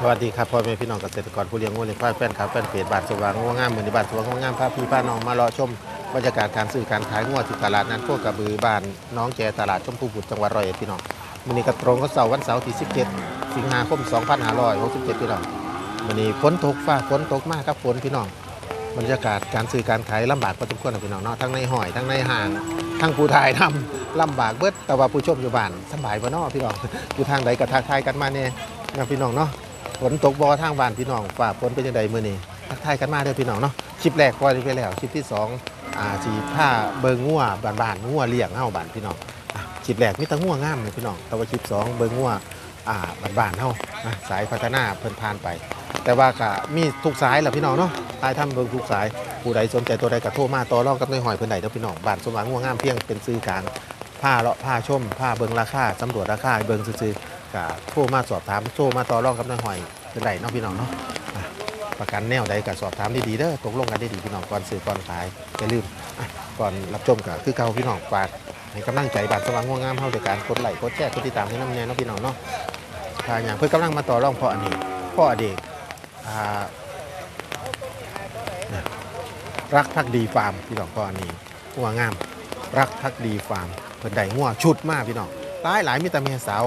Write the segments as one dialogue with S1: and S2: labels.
S1: สวัสดีครับพ่อแม่พี่น้องเกษตรกรผู้เลี้ยงงูเลี้ยงควายแฟนครับแฟนเพจบานสว่างงัวงามเหมือนในบานสว่างงัวงามพาพี่พาน้องมารอชมบรรยากาศการซื้อการขายงัวที่ตลาดนัดพวกกระบือบ้านน้องแจตลาดชมพูบุตรจังหวัดร้อยเอ็ดพี่น้องวันนี้ก็ตรงกับเสาร์วันเสาร์ที่ 17 สิงหาคม 2567 พี่น้องวันนี้ฝนตกฟ้าฝนตกมากครับฝนพี่น้องบรรยากาศการซื้อการขายลำบากพอสมควรนะพี่น้องเนาะทั้งในห้อยทั้งในห้างทั้งผู้ถ่ายทำลำบากเบิดแต่ว่าผู้ชมอยู่บ้านสบายบ่เนาะพี่น้องอยู่ทางใดก็ทักทายกันมาเนี่ยนะพี่น้องเนาะ ฝนตกบอทางบ้านพี่น้องฝ่าฝนเป็นยังไงมื้อนี้ทักทายกันมาเด้อพี่น้องเนาะคลิปแรกปล่อยไปแล้วคลิปที่สองอ่าสีผ้าเบิงงัวบานบานๆงัวเลี้ยงเฮาบ้านพี่น้องอะคลิปแรกมีแต่งัวงามเลยพี่น้องแต่ว่าคลิปสองเบิงงัวอ่าบานบานๆเฮาอะสายพัฒนาเพิ่นผ่านไป แต่ว่าก็มีทุกสายแหละพี่น้องเนาะตายทำเบิงทุกสายผู้ใดสนใจตัวใดก็โทรมาต่อรองกับในายหอยเพิ่นได้เด้อพี่น้องบ้านสมหวังงัวงามเพียงเป็นซื้อกลางผ้าเลาะผ้าชมผ้าเบิงราคาสำรวจราคาเบิงซื่อๆ ก็โทรมาสอบถามโทรมาต่อรองกับนายหอยเป็นไรเนาะพี่น้องเนาะประกันแนวใดก็สอบถามดีๆเด้อตกลงกันได้ดีพี่น้องก่อนซื้อก่อนขายอย่าลืมก่อนรับชมก็คือเก่าพี่น้องฝากให้กำลังใจบานสว่างง่วงงามเฮาด้วยการกดไลค์กดแชร์กดติดตามให้น้ำแน่เนาะพี่น้องเนาะถ้าอย่างเพื่อกำลังมาต่อรองพ่ออันนี้พ่ออดีตอ่าเนี่ยรักพักดีฟาร์มพี่น้องพ่ออันนี้งัวงาม รักพักดีฟาร์มเพิ่นได้งัวชุดมากพี่น้องหลายหลายมีแต่เมียสาว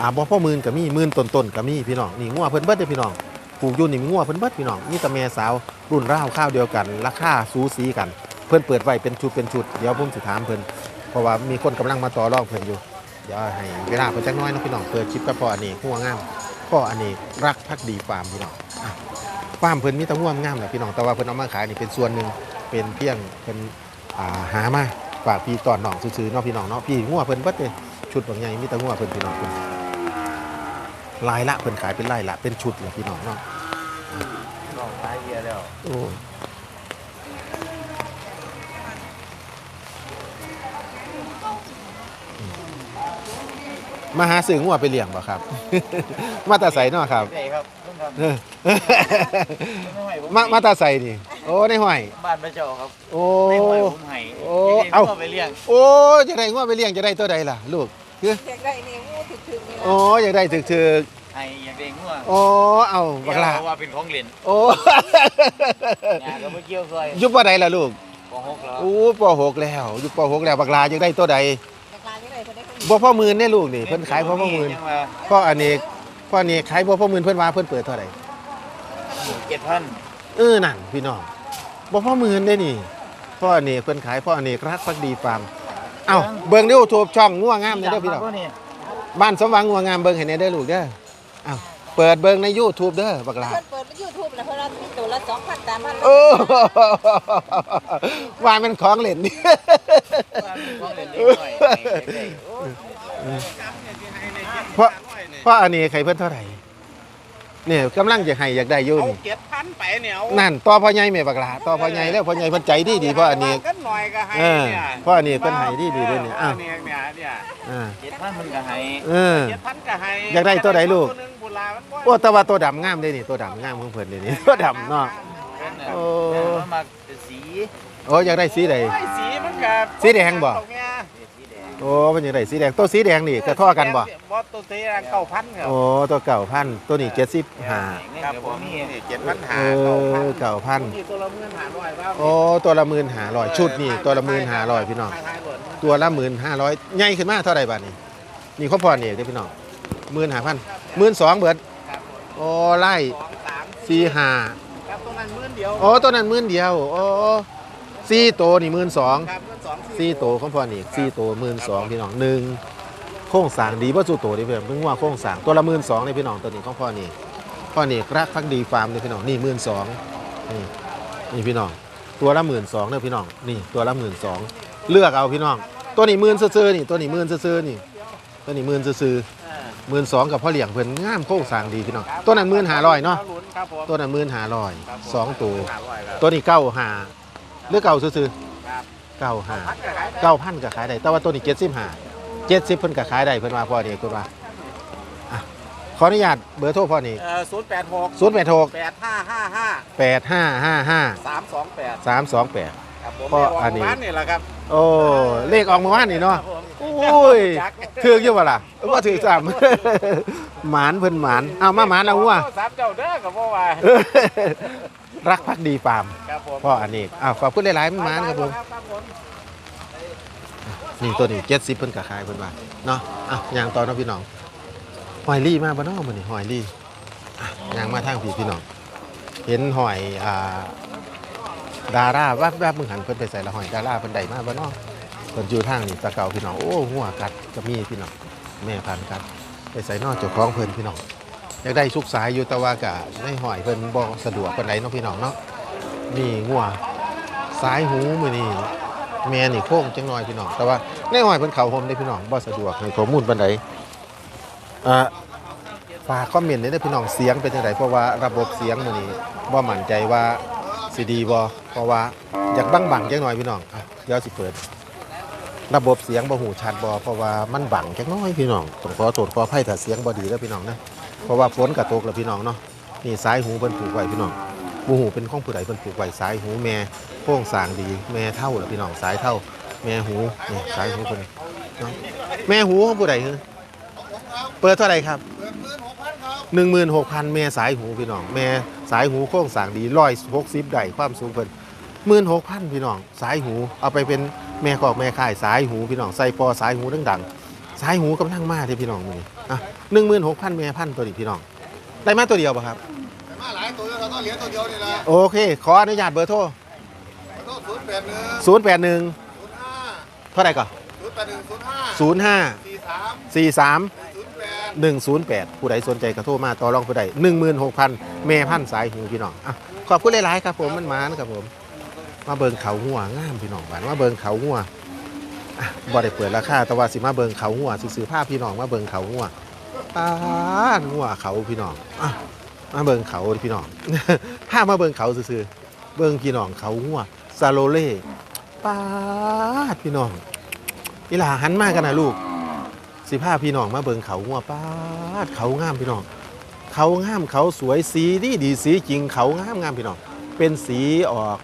S1: อ่าบ่พ่อหมื่นก็มีหมื่นต้นๆก็มีพี่น้องนี่งัวเพิ่นเบิดเด้อพี่น้องปลูกอยู่นี่งัวเพิ่นเบิดพี่น้องมีแต่แม่สาวรุ่นราวข้าวเดียวกัน ราคาสูสีกัน เพิ่นเปิดไว้เป็นชุดเป็นชุดเดี๋ยวผมสิถามเพิ่นเพราะว่ามีคนกำลังมาต่อรองเพิ่นอยู่เดี๋ยวให้เวลาเพิ่นจักหน้อยเนาะพี่น้องเปิดคลิปกับพ่ออันนี้งัวงามพ่ออันนี้รักพักดีฟาร์มพี่น้องอะฟาร์มเพิ่นมีแต่งัวงามแหละพี่น้องแต่ว่าเพิ่นเอามาขายนี่เป็นส่วนหนึ่งเป็นเพียงเพิ่นอ่าหามาฝากพี่ตอนน้องซื้อๆเนาะพี่น้องเนาะพี่งัวเพิ่นเบิดเลยชุดบางใหญ่มีแต่งัวเพิ่นพี่น้องเพิ่น ลายละเพิ่นขายเป็นลายละเป็นชุดเลยพี่น้องเนาะ
S2: ลองตายเยียแล้ว
S1: โอ้มาหาซื้องัวไปเลี้ยงบ่ครับ มาตาใสเนาะครับ
S2: ไหนครับต้องท
S1: เออำ
S2: ไม่ไหวผม
S1: มามาตาใสนี่ โอ้ในห้อย
S2: บ้านพระเจ้าครับ
S1: โอ้
S2: ไม่ไหวผมให้
S1: โอ้
S2: เอ้า
S1: เอ้า
S2: ไปเลี้ยง
S1: โอ้จะได้งัวไปเลี้ยงจะได้ตัวใดล่ะ ลูกคือ
S3: อยากได้เนี่ยงูถึกๆนี่
S1: โอ้อยากได้ถึก
S2: ให้อยากได้งัว
S1: ๆโอ้เอาบักลา
S2: เพราะว่าเป็นของเล่น
S1: โอ้
S2: งานก็ไม่เกี่ยวซอย
S1: อยุบว่าใดล่ะลูก
S2: ของหกแล้ว
S1: โอ้ปหกแล้วอยุบปหกแล้วบักลาอยากได้ตัวใด
S3: อยากได้ยังไงคนได้คน
S1: บ่พ่อหมื่นเนี่ยลูกนี่เพิ่นขายบ่พ่อหมื่น
S2: ยังว่า
S1: พ่ออเนกพ่ออเนกขายบ่พ่อหมื่นเพิ่นว่าเพิ่นเปิดเท่าไหร่
S2: เจ็ดพัน
S1: เออนั่นพี่น้องบ่พ่อหมื่นได้นี่ พ่ออเนกเพิ่นขายพ่ออเนกรักพักดีฟาร์มเอ้าเบิ่งใน YouTube ช่องงัวงามนี่เด้อพี่น้อง
S2: นี่
S1: บ้านสมหวังงัวงามเบิ่งให้แน่เด้อลูกเด้อเอ้าเปิดเบิ่งใน YouTube เด้อบักลา
S3: เพิ่นเปิดเป็นยูทูบแล้วเพิ่นรับมีตัวละสองพันสามพัน
S1: โอ้ว่ามันของเล่นนี่
S2: ว่าเป็นของเล่นเล็กน้อยให้ได้โอ้ย
S1: เพราะเพราะอันนี้ใครเพิ่นเท่าไหร่ เนี่ยกำลังจะให้อยากได้อยู่
S4: เอา
S1: นี่
S4: เก็บพันไปเนี่ยเอา
S1: นั่นต่อพ่อใหญ่แม่บักลาต่อพ่อใหญ่แล้วพ่อใหญ่เพิ่นใจดีดีพ่ออันนี้
S4: กันหน่อยก็ให้
S1: เออ
S4: เนี่ย
S1: พ่ออันนี้เพิ่นให้ดีดีด้วยเนี่ยอ้าว
S4: เนี่ยเนี่ยเนี่ย
S1: อ่า
S2: เจ็ดพันมันก็ให้
S1: เออ
S4: เก็บพันก็ให้
S1: อยากได้ตัวใดลูก
S4: ตัวหนึงบุหลามันบ่
S1: โอ้แต่ว่าตัวดำงามเลยนี่ตัวดำงามของเพิ่นเลยนี่ ตัวดำเนาะ
S2: เป็นน่ะ
S1: โอ้
S2: มันมาเป็นสี
S1: โอ้อยากได้สีใด
S4: โอ้ยสีมันก็
S1: สีแดงบ่
S4: ตรงเนี้ย
S2: สีแดง
S1: โอ้มันอยากได้สีแดงตัวสีแดงนี่กระท่อกันบ่
S4: บ่ตัวสีแดงเก้าพันครับ
S1: โอ้ตัวเก่าพันตัวนี้เจ็ดสิบห้า
S4: ครับผมนี่เจ็ดพันหา
S1: เอ
S4: เก้าพัน
S1: อเก่าพัน
S4: ที่ตัวละหมื่นหาร้อยว่า
S1: โอ้ตัวละหมื่นห้าร้อยชุดนี่ตัวละหมื่นห้าร้อยพี่น้อง
S4: ท้ายๆหล่น
S1: ตัวละหมื่นห้าร้อยใหญ่ขึ้นมาเท่าไหร่บาทนี่นี่เขาพอนี่เด้อพี่น้องหมื่นห้าพันหมื่นสองเบิด
S4: ครับผม
S1: โอ้ไล่
S4: สองสาม
S1: สี่ห้า
S4: ครับตัวนั้นหมื่นเดียว
S1: โอ้ตัวนั้นหมื่นเดียวโอ้ สี่ตัวนี่หมื่นสอง
S4: ครับหมื่นสอง
S1: สี่โตวของพ่อนี่สี่โตหมื่นสองพี่น้องหนึ่งโค้งสร้างดีว่าสู้โตดิเพื่อนเพิ่งว่าโค้งสร้างตัวละหมื่นสองเลยพี่น้องตัวนี้ของพ่อนี่พ่อนี่รักพักดีฟาร์มเลยพี่น้องนี่หมื่นสองนี่นี่พี่น้องตัวละหมื่นสองเลยพี่น้องนี่ตัวละหมื่นสองเลือกเอาพี่น้อง ตัวนี้หมื่นซื่อๆนี่ตัวนี้หมื่นซื่อๆนี่ตัวนี้หมื่นซื่อๆหมื่นสองกับพ่อเลี้ยงเพิ่นงามโค้งสร้างดีพี่น้องตัวนั้นหมื่นห้าร้อยเนาะ
S4: ครับผม
S1: ตัวนั้นหมื่นห้าร้อย
S4: ครับผม
S1: สองตัว
S4: ห้าร้อยครับ
S1: ตัวนี้เก้าห้า หรือเก้าซื่อ
S4: ครับ
S1: ๆเก้าห้า
S4: พันก็ขายได้
S1: เก้าพันก็ขายได้ แต่ว่าตัวนี้เจ็ดสิบห้าเจ็ดสิบเพิ่นก็ขายได้เพิ่นว่าพ่อนี่เพิ่นว่าอะขออนุญาตเบอร์โทรพ่อนี่
S4: เอ่อศูนย์แปดหก
S1: ศูนย์แปดหก
S4: แปดห้าห้าห้า
S1: แปดห้าห้าห้า
S4: สามสองแปด
S1: สามสองแปด
S4: ครับผม
S1: พ่อ
S4: ไม่
S1: อันนี้
S4: บ้านนี่แหละครับ
S1: โอ้เลขออกเมื่อวานนี่เนาะ
S4: ครับผม
S1: โอ้อ้ยถือกอยู่บ่ล่ะเออว่าถือกซ้ำหมานเพิ่นหมานเอามาหมานเอาหัว
S4: สามเจ้าเด้อกับพ่อว่า
S1: รักพักดีฟาร์ม
S4: ครับผม
S1: พ่ออันนี้อ้าวขอบคุณหลายๆมันหมานครับผม
S4: ครับผม
S1: นี่ตัวนี้เจ็ดสิบเพิ่นกะขายเพิ่นว่าเนาะอะยางต่อเนาะพี่น้องหอยลี่มาบ่เนาะมื้อนี้หอยลี่อะยางมาทางพี่พี่น้อง เห็นหอยอ่า ดาราวับวับมึงหันเพิ่นไปใส่ละหอยดาราเพิ่นได้มาบ่เนาะเพิ่นอยู่ทางนี่ตะเก่าพี่น้องโอ้หัวกัดก็มีพี่น้องแม่พันกัด ไปใส่นอกเจ้าของเพิ่นพี่น้องอยากได้สุกสายอยู่แต่ว่ากะในหอยเพิ่นบ่สะดวกปานใดเนาะพี่น้องเนาะนี่งัวสายหูมื้อนี้แม่นี่โค้งจังน้อยพี่น้องแต่ว่าในหอยเพิ่นเขาห่มได้พี่น้องบ่สะดวกให้ข้อมูลปานใดอ่าฝากคอมเมนต์ได้พี่น้องเสียงเป็นจังไดเพราะว่าระบบเสียงมื้อนี้บ่มั่นใจว่า สิดีบ่เพราะว่าอยากบังบังๆจังน้อยพี่น้องอะเดี๋ยวสิเปิด ระบบเสียงบ่หูชัดบ่เพราะว่ามันบังจังน้อยพี่น้องต้องขอโทษขออภัยถ้าเสียงบ่ดีเด้อพี่น้องนะเพราะว่าฝนก็ตกแล้วพี่น้องเนาะนี่สายหูเพิ่นผูกไว้พี่น้องบ่หูเป็นของผู้ใดเพิ่นผูกไว้สายหูแม่โค้งสร้างดีแม่เท่าเหรอพี่น้องสายเท่า แม่หูนี่สายหูคนนี้เนาะแม่หูของผู้ใดคือเปิดเท่าไหร่ครับหนึ่งหมื่นหกพันแม่สายหูพี่น้องแม่ สายหูโค้งสร้างดีร้อยหกสิบได้ความสูงเพิ่นหมื่นหกพันพี่น้อง สายหูเอาไปเป็นแม่กอกแม่ข่ายสายหูพี่น้องใส่ปอสายหูดังๆสายหูกำลังมาที่พี่น้องมือนี้อะหนึ่งหมื่นหกพันแม่พันตัวนี้พี่น้องได้มาตัวเดียวป่ะครับ
S5: มาหลายตัวแล้วเราต้องเหรียญตัวเดียวนี่แหละ
S1: โอเค ขออนุญาตเบอร์โทร
S5: ต้องศูนย์แปดหนึ่ง
S1: ศูนย์แปดหนึ่ง
S5: ศูนย์ห้า
S1: เท่าไหร่ก่อน
S5: ศูนย์แปดหนึ่งศูนย์ห้า
S1: ศูนย์ห้า
S5: สี่สาม
S1: สี่สาม
S5: ศูนย์แปด
S1: 108 ผู้ใดสนใจกระโทรมาต่อรองผู้ใด16,000แม่พันสายหูพี่น้องอะขอบคุณหลาย ๆ ครับผมมันมานะครับผม มาเบิงเขาหัวงามพี่น้องหวานมาเบิงเขาหัวอะบ่ได้เปิดราคาแต่ว่าสิมาเบิงเขาหัวสิซื้อผ้าพี่น้องมาเบิงเขาหัวปาหัวเขาพี่น้องอมาเบิงเขาพี่น้องถ้ามาเบิงเขาซื้อเบิงพี่น้องเขาหัวซาโลเล่ปาพี่น้องอีหลาหันมากกันนะลูก สิพาพี่น้องมาเบิงเขางัวป้าดเขางามพี่น้อง เขางามเขาสวยสีดีดีสีจริงเขางามงามพี่น้อง เป็นสีออก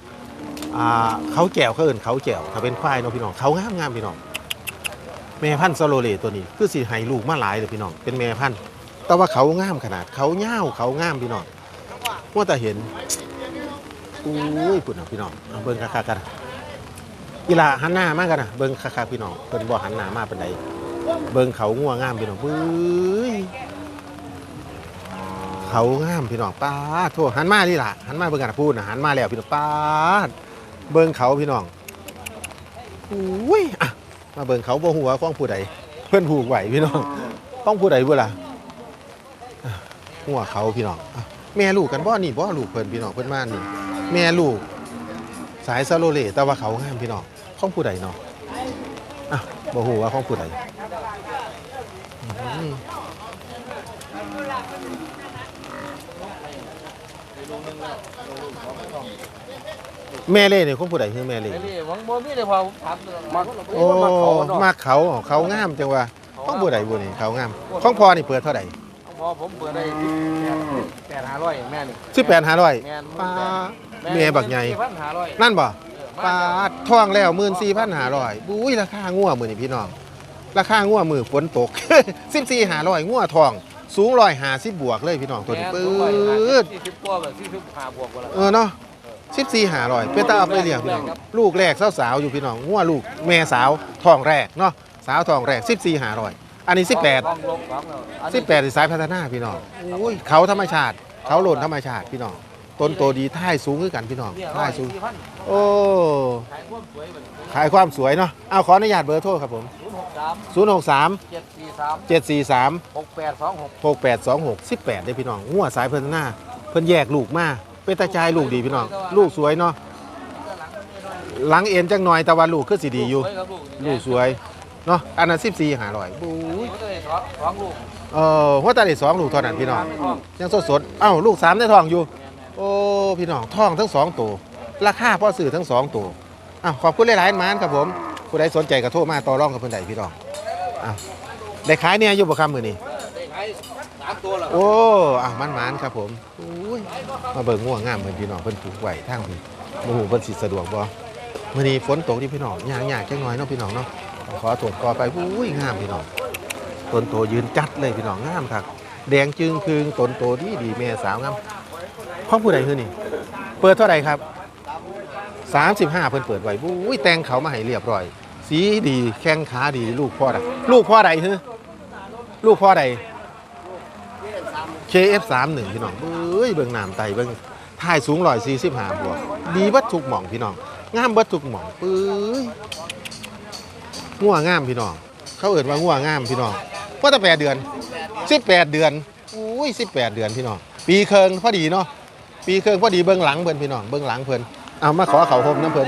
S1: อ่าเขาแก้วเขาเอินเขาแก้วถ้าเป็นควายเนาะพี่น้องเขางามงามพี่น้องแม่พันธุ์ซาโลเลตัวนี้คือสีให้ลูกมาหลายเลยพี่น้องเป็นแม่พันธุ์แต่ว่าเขางามขนาดเขาเง่าเขางามพี่น้องว่าแต่เห็นอุ้ยปุ่นนะพี่น้องเอาเบิ่งคักๆกันอีหลาหันหน้ามากกันนะเบิ่งคักๆพี่น้องเพิ่นบ่หันหน้ามากเป็นได เบิ่งเขางัวงามพี่น้องเบ้ยเขางามพี่น้องป้าโทษหันมาดิล่ะหันมาเบิ่งกันนะพูดนะหันมาแล้วพี่น้องป้าเบิ่งเขาพี่น้องอุ้ยอะมาเบิ่งเขาบ่หัวข้องผู้ใดเพื่อนผูกไหวพี่น้องต้องผู้ใดบ่ล่ะหัวเขาพี่น้องแม่ลูกกันบ่นี่บ่ลูกเพิ่นพี่น้องเพิ่นมานี่แม่ลูก สายซาโลเลแต่ว่าเขางามพี่น้องข้องผู้ใดเนาะอะบ่ฮู้ว่าของผู้ใด แม่เล่เนี่ยของผู้ใดคือแม่เล่
S2: ไอ้นี่หวังบ่มีเลยพอผมถามเรื่องมา
S1: โอ้มาเขาเขางามจังว่าของผู้ใดผู้นี่เขางามของพ่อนี่เปิดเท่าไหร่
S2: พอผมเปิดได้แปดห้าร้อยแม่นี่
S1: สิบแปดห้าร้อย
S2: แม่น
S1: ป้าแม่บักใหญ่
S2: พันห้าร้อย
S1: นั่นบ่ป้าท่องแล้วหมื่นสี่พันห้าร้อยบุ้ยราคางัวมือนี่พี่น้องราคางัวมือฝนตกสิบสี่ห้าร้อยงัวทองสูงร้อยห้าสิบบวกเลยพี่น้องตัวนี้ปื๊ด
S2: สี่สิบกว่าแบบสี่สิบห้าบวกกว่าละ
S1: เออเนาะ สิบสี่หาร้อยเป็นตาเอาไปเลี้ยงพี่น้องลูกแรกสาวๆอยู่พี่น้องงัวลูกแม่สาวทองแรกเนาะสาวทองแรกสิบสี่หาร้อยอันนี้สิบแปด
S2: ลองลงลองแล้วอันนี้
S1: สิบแปดสายพัฒนาพี่น้องอุ้ยเขาธรรมชาติ เขาหล่นธรรมชาติพี่น้องต้นโตดีท่ายสูงขึ้นกันพี่น้อง
S2: เนี่ย
S1: ท่ายสูง
S2: สี่พัน
S1: โอ้
S2: ขายความสวยเหมือน
S1: ขายความสวยเนาะเอาขออนุญาตเบอร์โทรครับผม
S2: ศูนย์หกสาม
S1: 0 6 3
S2: เจ็ดสี่สาม
S1: 7 4 3
S2: หกแปดสองหก
S1: 6 8 2 6 18ได้พี่น้องงัวสายพัฒนาเพิ่นแยกลูกมา เป็นตาจายลูกดีพี่น้องลูกสวยเนาะหลังเอ็นจังหน่อยแต่ว่าลูกคือสิดีอยู่ ลูกสวยเนาะอันนั้นสิบสี่หาร้อยบู๊เออหัวตาได้สองลูกเท่านั้นพี่น้องยังสดสดเอ้าลูกสามได้ทองอยู่ โอ้พี่น้องทองทั้งสองตัวราคาพ่อสื่อทั้งสองตัวอ้าวขอบคุณหลายๆมานครับผมผู้ใดสนใจก็โทรมาต่อรองกับเพิ่อนใดพี่น้องอ้าวได้ขายเนี่ยอยู่บ่ครับมื้อนี้
S2: ได้ขายสาม ตัวแล้ว
S1: โอ้อะมันมานๆครับผมอุ้ยมาเบิ่งง่วงงามเหมือนพี่น้องเพิ่นปลูกไว้ทางพี่บ่ฮู้เพิ่นสิสะดวกบ่มื้อนี้ฝนตกที่พี่น้องยากๆจังน้อยเนาะพี่น้องเนาะขอตรวจกอไปอุ้ยงามพี่น้องต้นโตยืนจัดเลยพี่น้องงามครับแดงจึงคืงต้นโตดีดีแม่สาวงามของผู้ใดคือนี่ เปิดเท่าไหร่ครับ 35 เพิ่นเปิดไว้อุ้ยแต่งเขามาให้เรียบร้อย สีดีแข้งขาดีลูกพ่อใดลูกพ่อใดคือลูกพ่อใด KF31 พี่น้องเอ้ยเบิ่งน้ำไตเบิ่งถ่ายสูง145บห้าพวกดีเบัดทุกหม่องพี่น้องงามเบัดทุกหม่องปื้ยงัวงามพี่น้อง เขาเอิ้นว่างัวงามพี่น้องว่าแต่8เดือน18เดือนอุ้ย18เดือนพี่น้อง ปีเคิงพอดีเนาะปีเคิงพอดีเบื้องหลังเพิ่อนพี่น้องเบื้องหลังเพิ่อนเอามาขอเขาหมน้ำเพิ่อน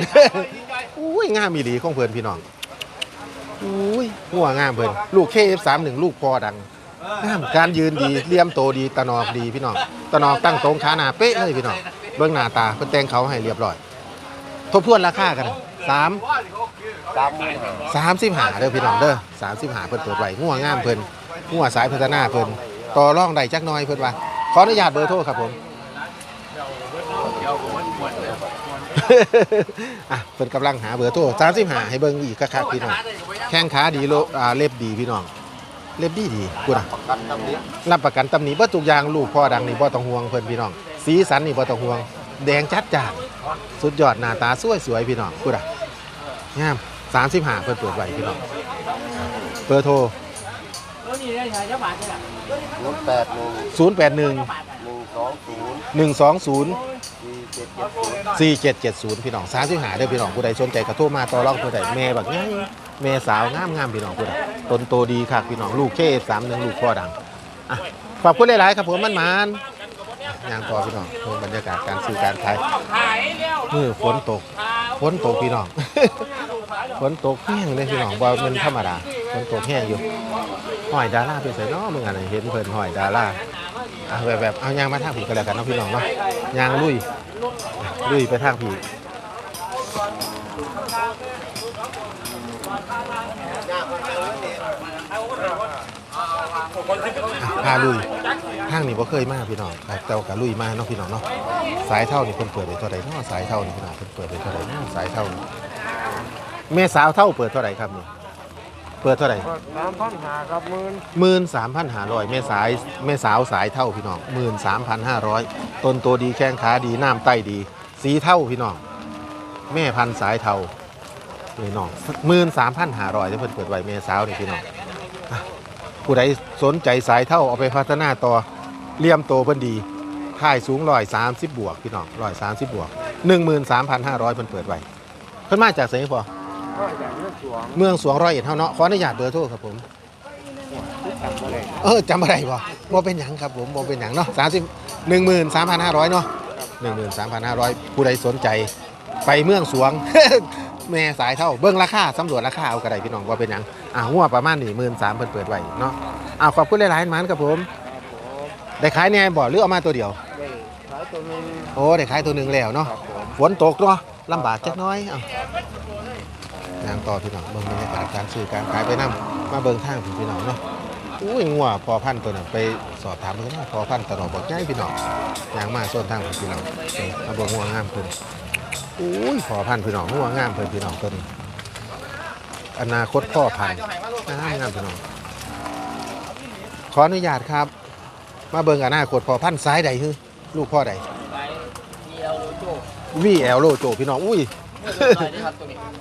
S1: อุ้ยงามอีหลีของเพิ่อนพี่น้องอุ้ยงัวงามเพิ่อนลูก KF31 ลูกพอดัง งามการยืนดีเลี่ยมโตดีตะนอกดีพี่น้องตะนอกตั้งตรงขาหน้าเป๊ะเลยพี่น้องเบื้องหน้าตาเพิ่นแต่งเขาให้เรียบร้อย ทบทวนราคากันสาม
S4: สาม
S1: สามสิบหาเด้อพี่น้องเด้อสามสิบหาเพิ่นเปิดไว้งัวงามเพิ่นงัวสายพัฒนาเพิ่นต่อร่องใดจักน้อยเพิ่นว่าขออนุญาตเบอร์โทรครับผมอะเพิ่นกำลังหาเบอร์โทรสามสิบหาให้เบิ่งอีกคักๆพี่น้องแข้งขาดีโลอาเล็บดีพี่น้อง เล็บดีดีกูนะ
S4: กันตำนี้
S1: รับประกันตำหนิเบิดทุกอย่างลูกพ่อดังนี่บ่ต้องห่วงเพิ่นพี่น้อง สีสันนี่บ่ต้องห่วง แดงจัดจ้านสุดยอดหน้าตาสวยสวยๆพี่น้องกูนะงาม35เพิ่นเปิดไว้พี่น้องเบอร์โทร
S4: ศูนย์แปดหนึ่ง
S1: 081
S4: หนึ่งสองศูนย์
S1: 120
S4: สี่เจ็ดเจ็ดศูนย์
S1: 4770 พี่น้อง35เด้อพี่น้องผู้ใดสนใจก็โทรมาต่อรองผู้ใดแม่บักใหญ่ แม่สาวงามงามๆพี่น้องผู้ใดต้นโตดีคักพี่น้องลูกเค31ลูกพ่อดังอะขอบคุณหลายๆครับผมมันมานยางต่อพี่น้องเพิ่งบรรยากาศการซื้อการขายมือฝนตกฝนตกพี่น้อง ฝนตกแห้งเลยพี่น้องบ่มันธรรมดาฝนตกแห้งอยู่ห้อยดาราเป็นไสเนาะมึงอะเห็นเพิ่นห้อยดาราอะแบบแบบเอายางมาทางผีก็แล้วกันเนาะพี่น้องเนาะยางลุยลุยไปทางผี พาลุยทางนี้บ่เคยมาพี่น้องครับแต่ว่าก็ลุยมาเนาะพี่น้องเนาะสายเท่านี่เพิ่นเปิดได้เท่าใดเนาะสายเท่านี่พี่น้องเพิ่นเปิดได้เท่าใดเนาะสายเท่านี่แม่สาวเท่าเปิดเท่าไหร่ครับนี่เปิดเท่าไหร่
S4: สามพันหาครับหมื่น
S1: หมื่นสามพันห้าร้อยแม่สายแม่สาวสายเท่าพี่น้องหมื่นสามพันห้าร้อยต้นตัวดีแข้งขาดีน้ำไตดี สีเท่าพี่น้องแม่พันธุ์สายเท่าพี่น้องหมื่นสามพันห้าร้อยที่เพิ่นเปิดไว้แม่สาวนี่พี่น้องอะ ผู้ใดสนใจสายเท่าเอาไปพัฒนาต่อเลี่ยมโตเพิ่นดีท่ายสูงร้อยสามสิบบวกพี่น้องร้อยสามสิบบวกหนึ่งหมื่นสามพันห้าร้อยเพิ่นเปิดไว้เพิ่นมาจากไสนพอ
S4: ก็อ
S1: เมืองสวงร้อยเอ็ดเท่าเนาะขออนุญาตเบอร์โทรครับผมเออจำอะไรบ่บ่เป็นหยังครับผมบ่เป็นหยังเนาะสามสิบหนึ่งหมื่นสามพันห้าร้อยเนาะหนึ่งหมื่นสามพันห้าร้อยผู้ใดสนใจ ไปเมืองสวง แม่สายเท่าเบิ้งราคาสำรวจราคาเอากระไดพี่น้องว่าเป็นหยัง อ่าหัวประมาณนี่หมื่นสามเพิ่นเปิดไว้เนาะอ่าขอบคุณหลายๆหมันครับผม ได้ขายแน่บ่หรือเอามาตัวเดียว
S4: ได้ขายตัวหนึง
S1: โอ้ได้ขายตัวหนึ่งแล้วเนาะ
S4: ครับผม
S1: ฝนตกเนาะลำบากจักหน้อยเอายางต่อพี่น้องเบิ่งบรรยากาศการซื้อการขายไปนํมาเบิ่งทางพี่น้องเนาะอุ้ยงัวพอพันธุ์ตัวนั้นไปสอบถามเพิ่นว่าพอพันธุ์ตะนอกบอกใหญ่พี่น้องยางมาโซนทางพี่น้องนี่มาเบิ่งงัวงามเพิ่นอุ้ยพอพันธุ์พี่น้องงัวงามเพิ่นพี่น้องตัวนี้ อนาคตพ่อพันธุ์งามงามพี่น้องขออนุญาตครับ มาเบิ่งอนาคตพ่อพันธุ์สายใดคือลูกพ่อใด
S2: วี
S1: แอลโลโจพี่น้องอุ้ย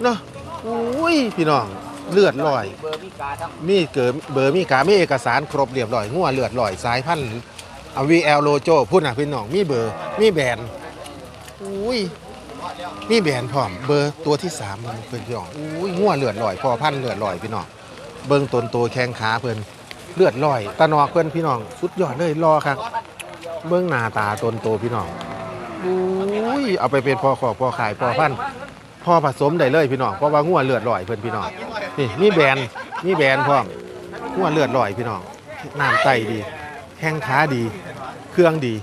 S1: เนาะอุ้ยพี่น้องเลือดลอยมีเกิดเบอร์มีกามีเอกสารครบเรียบร้อยงัวเลือดลอยสายพันธุ์วีแอลโลโจพูดนะพี่น้องมีเบอร์มีแบรนด์อุ้ย มีแบรนด์พร้อม เบอร์ตัวที่สามมันเป็นพี่น้องอุ้ยงัวเลือดลอยพอพันเลือดลอยพี่น้องเบิ่งตนโตแข้งขาเพิ่นเลือดลอยตะนอกเพิ่นพี่น้องสุดยอดเลยรอครับเบิ่งหน้าตาตนโตพี่น้องอุ้ยเอาไปเป็นพอขอพอขายพอพันพอผสมได้เลยพี่น้องเพราะว่างัวเลือดลอยเพิ่นพี่น้องนี่มีแบรนด์มีแบรนด์พร้อมงัวเลือดลอยพี่น้องน้ำไตดีแข้งขาดี เครื่องดี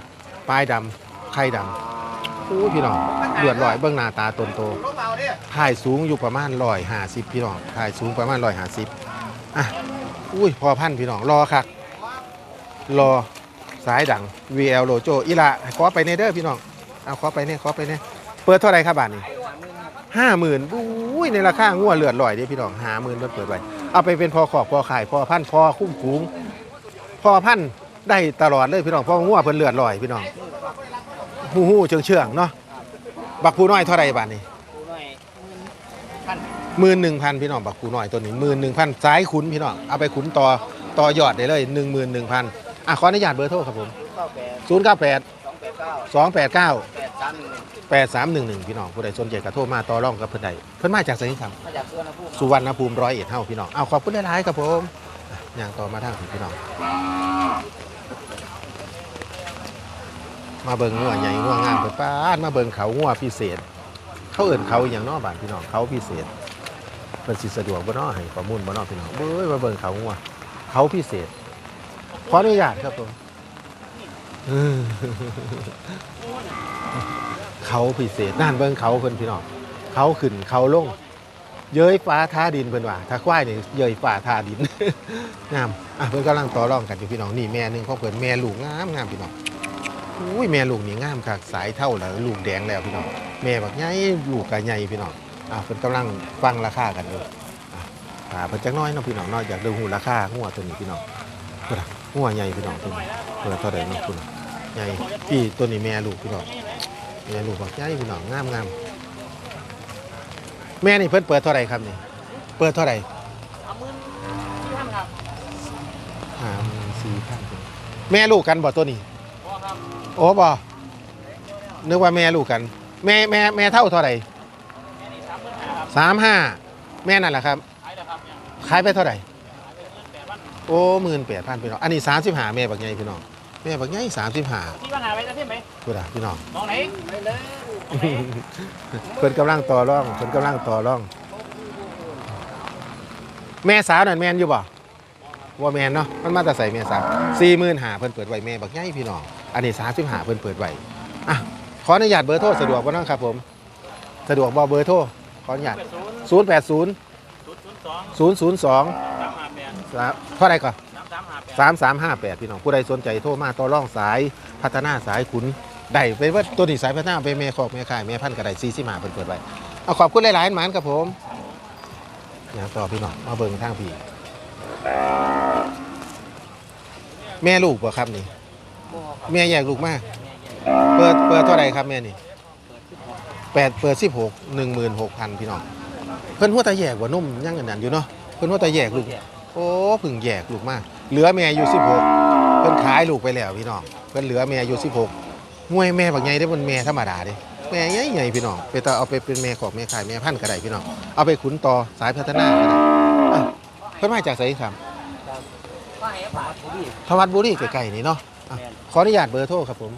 S1: ปลายดำไข่ดำ อ้ยพี่น้องเลือดลอยเบื้องหน้าตาตนโตถ่ายสูงอยู่ประมาณร้อยห้าสิบพี่น้องถ่ายสูงประมาณร้อยห้าสิบอะอุ้ยพอพันพี่น้องรอคักรอสายดัง VL โลโจอีละขอไปในเด้อพี่น้องเอาขอไปเนี่ยขอไปเนี่ยเปิดเท่าไรครับบาทนี้ห้าหมื่นอุ้ยในราคางัวเลือดลอยเด้พี่น้องห้าหมื่นเพิ่นเปิดไว้เอาไปเป็นพอขอกพอขายพอพันพอคุ้มคุ้งพอพันได้ตลอดเลยพี่น้องเพราะงัวเพิ่นเลือดลอยพี่น้อง หูหูเชิงเชื่องๆเนาะบักผู้น้อยเท่าไรบาทนี่
S2: กูหน่อยพัน
S1: หมื่นหนึ่งพันพี่น้องบักผู้น้อยตัวนี้หมื่นหนึ่งพันสายขุนพี่น้องเอาไปขุนต่อต่อยอดได้เลยหนึ่งหมื่นหนึ่งพันอะขออนุญาตเบอร์โทรครับผม
S2: เก้าแปด
S1: ศูนย์เก้าแปด
S2: สองแปดเก้า
S1: สองแปดเก้า
S2: แปดสามหนึ่งหนึ่ง
S1: แปดสามหนึ่งหนึ่งพี่น้องผู้ใดสนใจกระโทรมาต่อรองกับเพิ่นใดเพิ่นมาจากไสนครับ
S2: มาจากเพื่อนนะพูด
S1: สุวรรณภูมิร้อยเอ็ดเฮาพี่น้อง เอาขอบคุณหลายๆครับผมอะย่างต่อมาทางพี่น้อง มาเบิ่งงัวใหญ่งัวงามเพิ่นป้าดมาเบิ่งเขางัวพิเศษ เขาเอิ่นเขาอย่างน้อบานพี่น้องเขาพิเศษเพิ่นสิสะดวกบ่น้อให้ข้อมูลบ่น้อพี่น้องเบ้ยมาเบิ่งเขางัวเขาพิเศษขออนุญาตครับผมเขาพิเศษนั่นเบิ่งเขาเพิ่นพี่น้องเขาขึ้นเขาลง เย้ยฟ้าท่าดินเพิ่นว่าถ้าควายนี่เย้ยฟ้าท่าดินงามอะเพิ่นกำลังต่อรองกันอยู่พี่น้องนี่แม่หนึ่งของเพิ่นแม่ลูกงามงามพี่น้อง อุ้ยแม่ลูกนี่งามคักสายเท่าแล้วลูกแดงแล้วพี่น้องแม่บักใหญ่ลูกก็ใหญ่พี่น้องอะเพิ่นกำลังฟังราคากันอยู่อะอ่าเพิ่นจักหน้อยเนาะพี่น้องเนาะอยากดูหูราคาหัวตัวนี้พี่น้องเพิ่นอะหัวใหญ่พี่น้องตัวนี้เพิ่นเท่าใดเนาะคุณใหญ่พี่ตัวนี้แม่ลูกพี่น้องแม่ลูกบักใหญ่พี่น้องงามงามแม่นี่เพิ่นเปิดเท่าไหร่ครับนี่เปิดเท่าไหร่
S2: เอามือที่ทำครับ
S1: ห้าหมื่นสี่พันแม่ลูกกันบ่ตัวนี้
S2: พ่อครับ
S1: โอ้บ่นึกว่าแม่ลูกกัน แม่แม่แม่เท่าเท่าไหร่
S2: แค่นี้สามหมื่นห้าครับ
S1: สามห้าแม่นั่นแหละครับ
S2: ขายแล้วครับเนี่ย
S1: ขายไปเท่าไหร่
S2: ขายไปเงินแปดพัน
S1: โอ้หมื่นแปดพันพี่น้องอันนี้สามสิบห้าแม่บักใหญ่พี่น้องแม่บักใหญ่สามสิบห้า
S2: ที่ปัญหาไปจะที่ไหน
S1: พูดอะพี่น้อง
S2: มองไหนไปเลยมองไหน
S1: เพิ่นกำลังต่อร่องเพิ่นกำลังต่อร่อง แม่สาวนั่นแม่นอยู่บ่ว่าแม่นเนาะมันมาแต่ใส่แม่สาวสี่หมื่นหาเพิ่นเปิดไว้แม่บักใหญ่พี่น้อง อันนี้สามสิบห้าเพิ่นเปิดไว้อะขออนุญาตเบอร์โทรสะดวกบ่น้องครับผมสะดวกบ่เบอร์โทรขออนุญาต
S2: เป็นศูนย์
S1: ศูนย์แปดศูนย์
S2: ศูนย์ศูนย์สอง
S1: ศูนย์ศูนย์สอง
S2: สามห้าแปด
S1: เท่าไหรก่อน
S2: สามสามห้าแปด
S1: สามสามห้าแปดพี่น้องผู้ใดสนใจโทรมาต่อร่องสายพัฒนาสายขุนได้ไปว่าตัวนี้สายพัฒนาไปแม่คอกแม่ขายแม่พันธุ์กระไดซีซีมาเพิ่นเปิดไว้เอาขอบคุณหลายๆหมานครับผมอย่างต่อพี่น้องมาเบิ่งทางพี่ แม่ลูกบ่ครับนี่ แม่แยกลูกมากเปิดเปิดเท่าไรครับแม่นี่แปดเปิดสิบหกหนึ่งหมื่นหกพันพี่น้องเพิ่นหัวตาแยกว่านุ่มยังกันนั่นอยู่เนาะเพิ่นหัวตาแยกลูกโอ้พึ่งแยกลูกมากเหลือแม่อยู่16เพิ่นขายลูกไปแล้วพี่น้องเพิ่นเหลือแม่อยู่16มวยแม่บักใหญ่ได้บนแม่ธรรมดาเด้แม่ใหญ่ใหญ่พี่น้องไปต่อเอาไปเป็นแม่ของแม่ขายแม่พันธุ์ก็ไดพี่น้องเอาไปขุนต่อสายพัฒนาก็ได้เพิ่นมาจากไสครับ
S2: ว่าไงบาทพี่
S1: ทวัดบุรีใกล้ๆนี่เนาะ อะขออนุญาตเบอร์โทรครับผม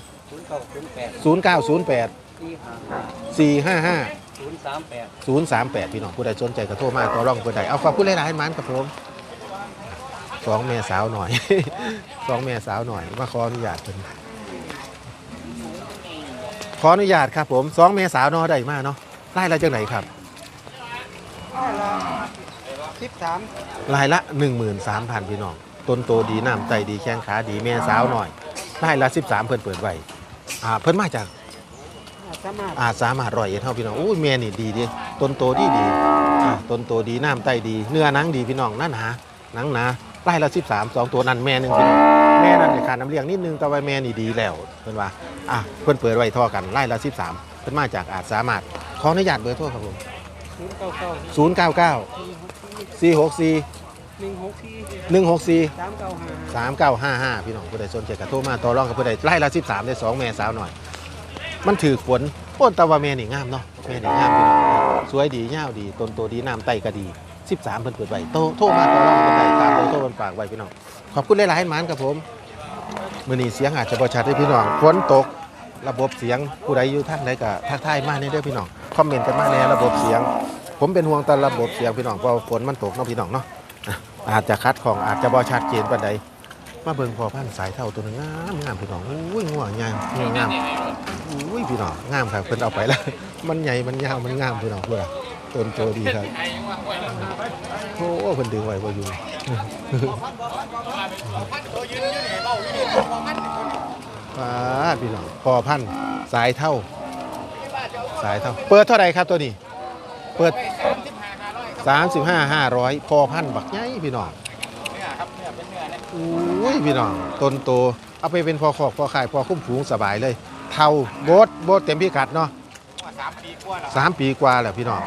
S2: ศูนย์เก้าศูนย์แปด
S1: 0908
S2: สี่ห้า
S1: 455
S2: ศูนย์สามแปด
S1: 038 พี่น้องผู้ใดสนใจก็โทรมาต่อรองเพิ่นได้เอาขอบคุณหลายๆหมันครับผมสองแม่สาวหน่อย สองแม่สาวหน่อยมาขออนุญาตเพิ่นขออนุญาตครับผมสองแม่สาวเนอได้มาเนาะไล่ละจังไหนครับ
S4: สิบสาม
S1: รายละ 13,000 พี่น้อง ต้นโตดีน้ำไตดีแข้งขาดีแม่สาวหน่อยได้ละสิบสามเพิ่นเปิดไว้อ่าเพิ่นมาจากอาสามารถร้อยเอ็ดเฮาพี่น้องอุ้แม่นี่ดีดีต้นโตดีดีอ่าต้นโตดีน้ำไตดี เนื้อนังดีพี่น้องนั่นหนานังนะไล่ละสิบสามสองตัวนั่นแม่หนึงพี่น้องแม่นั่นเนี่ยขาดน้ำเลี้ยงนิดนึงแต่ว่าแม่นี่ดีแล้วเพิ่นว่าอะเพิ่นเปิดไว้ท่อกันไล่ละสิบสามเพิ่นมาจากอาสามารถขออนุญาตเบอร์โทรครับผม
S4: ศูนย์เก้าเก้า
S1: สี่หกสี่
S4: หนึ่งหกสี่
S1: หนึ่งหกสี่
S4: สามเก้าห้า
S1: สามเก้าห้าห้าพี่น้องผู้ใดสนใจก็โทรมาต่อรองกับผู้ใดไล่ละสิบสามได้สองแม่สาวหน่อย มันถือฝนโอ้นตะว่าแม่นี่งามเนาะแม่นี่งามพี่น้องสวยดียาดีต้นโตดีน้ำไตก็ดี13เพิ่นเปิดไว้โตโทรมาต่อรองเพิ่นได้ตามเบอร์โทรเพิ่นฝากไว้พี่น้องขอบคุณหลายๆหมานครับผมมื้อนี้เสียงอาจจะบ่ชัดให้พี่น้องฝนตกระบบเสียงผู้ใดอยู่ทางใดก็ทักทายมาในเด้อพี่น้องคอมเมนต์กันมาในระบบเสียง ผมเป็นห่วงแต่ระบบเสียงพี่น้องเพราะฝนมันตกเนาะพี่น้องเนาะ อาจจะคัดของอาจจะบ่ชัดเจนปานใดมาเบิ่งพอพันสายเท่าตัวนึงงามงามพี่น้องอุ้ยง่วงงามงามอุ้ยพี่น้องงามครับเพิ่นเอาไปแล้ว มันใหญ่มันยาวมันงามพี่น้องพูดอะต้นโตดีครับโอ้เพิ่นดึงไว้บ่อยู่ป้าพี่น้องพอพันสายเท่า สายเท่า เปิดเท่าไหร่ครับตัวนี้ เปิด สามสิบห้าห้าร้อยพอพันบักใหญ่พี่น้อง
S2: เนี่ยครับเนี่ยเป็นเนื้อเนี่ย
S1: อุ้ยพี่น้องต้นโตเอาไปเป็นพอขอกพอขายพอคุ้มฝูงสบายเลย เท่าโบดโบดเต็มพิกัดเนาะ
S2: ว่าสามปีกว่าแล้ว
S1: สามปีกว่าแหละพี่น้อง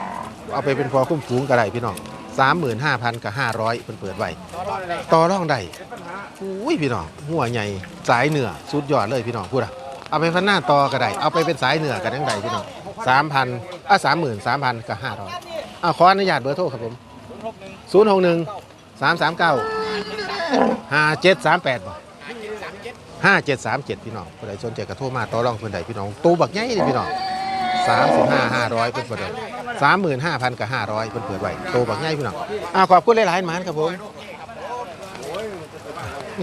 S1: เอาไปเป็นพอคุ้มฝูงก็ได้พี่น้องสามหมื่นห้าพันกับห้าร้อยเพิ่นเปิดไว้
S2: ตลอดเลย
S1: ต่อรองได้อุ้ยพี่น้องหัวใหญ่สายเหนือสุดยอดเลยพี่น้องพูดอะเอาไปพันหน้าต่อก็ได้เอาไปเป็นสายเหนือกันทั้งใดพี่น้องสามพันอะสามหมื่นสามพันกับห้าร้ อยอะขออนุญาตเบอร์โทรครับผม
S2: ศูนย์หกหนึ่ง
S1: ศูนย์หกหนึ่งสามสามเก้าห้าเจ็ดสามแปดบ่
S2: ห้าเจ็ดสามเจ็ด
S1: ห้าเจ็ดสามเจ็ดพี่น้องผู้ใดสนใจกระโทรมาต่อรองเพื่อนใดพี่น้องตูบักใหญ่เลยพี่น้องสามสิบห้าห้าร้อยเป็นเปิดสามหมื่นห้าพันกับห้าร้อยเป็นเปิดไว้ตูบักใหญ่พี่น้องอ่าขอบคุณหลายๆหมานครับผม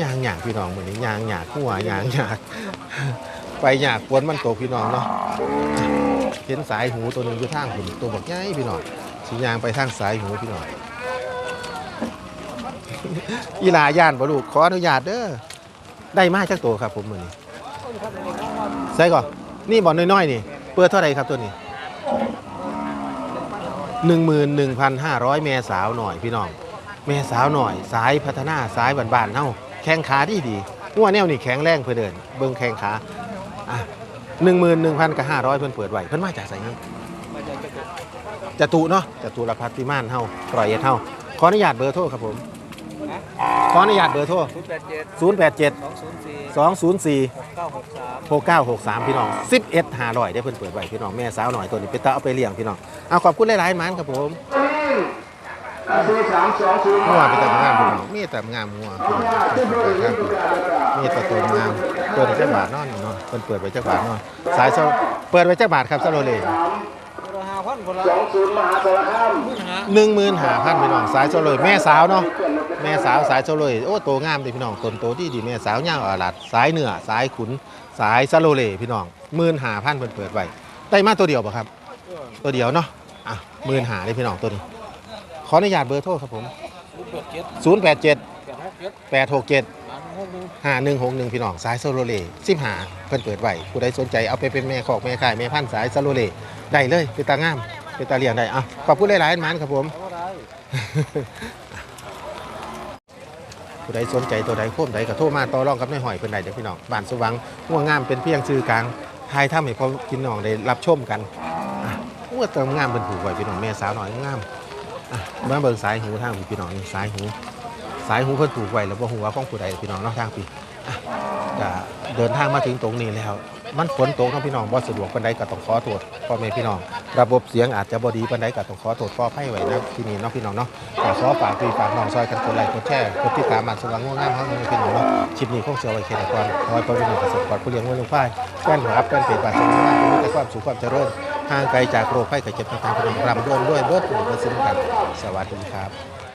S1: ยางหยากพี่น้องเหมือนนี้ยางหยากหัวยางหยากไปหยากฝนมันตกพี่น้องเนาะเห็นสายหูตัวหนึ่งอยู่ทางหุ่นตัวบักใหญ่พี่น้อง สียางไปทางสายหูพี่น้องอีลาย่านบ่ลูกขออนุญาตเด้อได้มาจากตัวครับผมมือนี้ใส่ก่อนนี่บ่อน้อยๆนี่เปิดเท่าไหร่ครับตัวนี้11,500แม่สาวหน่อยพี่น้องแม่สาวหน่อยสายพัฒนาสายบ้านๆเฮาแข้งขาดีดีงัวแนวนี่แข็งแรงเพื่อเดิน เบิ่งแข้งขาอะ11,000กับ500เพิ่นเปิดไว้เพิ่นมาจากไสนี่ จตุเนาะจตุรพัฒน์พิมานเฮาร้อยเอ็ดเฮาขออนุญาตเบอร์โทรครับผม ขออนุญาตเบอร์โทร
S4: ศูนย์แปดเจ็ด
S1: 087
S4: สองศูนย์สี่
S1: 204
S4: เก้าหกสาม
S1: 6963 พี่น้อง 11 500ได้เพิ่นเปิดไว้พี่น้องแม่สาวหน่อยตัวนี้ไปตาเอาไปเลี้ยงพี่น้องเอาขอบคุณหลายๆหมันครับผมเมื่อวานไปแต่งงานพี่น้องมีแต่งามงัวพี่น้องมีแต่ตัวงามตัวนี้จักบาทเนอนเนาะเพิ่นเปิดไว้จักบาทเนาะสายเซาเปิดไว้จักบาทครับซาโลเล
S4: คนละห้าพันคนละ
S1: หนึ่งหมื่นห้าพันพี่น้องสายโซโลยแม่สาวเนาะแม่สาวสายโซโลยโอ้โตงามเลยพี่น้องตนโตที่ดีแม่สาวย่าอาลัดสายเหนือสายขุนสายซาโลเลพี่น้องหมื่นห้าพันเพิ่นเปิดไว้ได้มาตัวเดียวป่ะครับ ตัวเดียวเนาะอะหมื่นห้าเลยพี่น้องตัวนี้ขออนุญาตเบอร์โทรครับผม
S4: ศูนย์แปดเจ็ดแปดหกเจ็ด
S1: 867
S4: สามหกหนึ่ง
S1: พี่น้องสายโซโลเล15เพิ่นเปิดไว้ผู้ใดสนใจเอาไปเป็นแม่คอกแม่ขายแม่พันสายซาโลเล ได้เลยเป็นตางามเป็นตาเลี้ยงได้อะขอบคุณหลายๆหมานครับผมผู้ใดสนใจตัวใดโค้มใดก็โทรมาต่อรองกับนายหอยเพิ่นได้เด้อพี่น้องบ้านสว่างง่วงงามเป็นเพียงชื่อกลางทายถ้ำให้พอกินน้องได้รับชมกันอะงัวเติมงามเป็นผูกไว้พี่น้องแม่สาวหน่อยงามอะมาเบิ่งสายหูทางพี่น้องสายหูสายหูเพิ่นผูกไว้แล้วบ่ฮู้ว่าของผู้ใดพี่น้องนาะทางพี่อะเดินทางมาถึงตรงนี้แล้ว มันฝนตกเนาะพี่น้องบ่สะดวกปานใดก็ต้องขอโทษพ่อแม่พี่น้อง ระบบเสียงอาจจะบ่ดีปานใดก็ต้องขอโทษขออภัยไว้นะที่นี่เนาะพี่น้องเนาะก็ขอฝากพี่ฝากน้องซอยกันกดไลค์กดแชร์กดติดตามมันสว่างง่วงงามเฮาพี่น้องเนาะคลิปนี้คงเสียไว้แค่นี้ก่อนขอให้พ่อพี่น้องเกษตรกรผู้เลี้ยงวัวเลี้ยงควายแฟนครับแฟนเพจบาดสว่างงามมีแต่ความสุขความเจริญห่างไกลจากโรคภัยไข้เจ็บต่างๆพี่น้องร่ำรวยด้วยเบิดผู้เบิดสิ้นกันสวัสดีครับ